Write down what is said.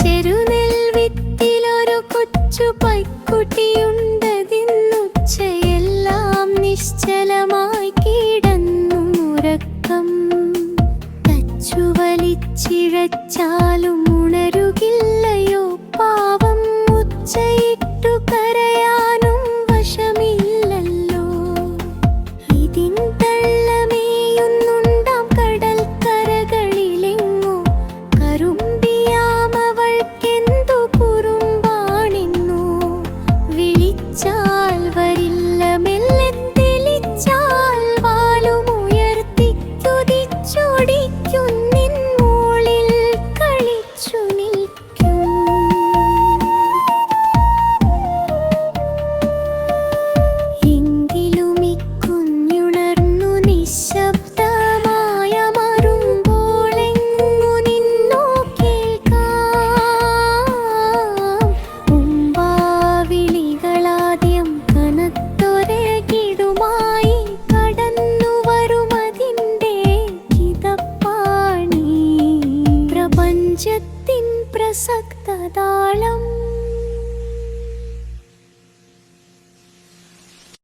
ചെറുനെൽ വിത്തിലൊരു കൊച്ചു പൈക്കുട്ടിയുണ്ടതിന്നുച്ചയെല്ലാം നിശ്ചലമായി കിടന്നു ഉറക്കം തച്ചു വലിച്ചിഴച്ചാലും ഉണരുകില്ലയോ? കുതിച്ചോടിക്കുന്നിൻ പ്രപഞ്ചത്തിൻ പ്രസക്തതാളം.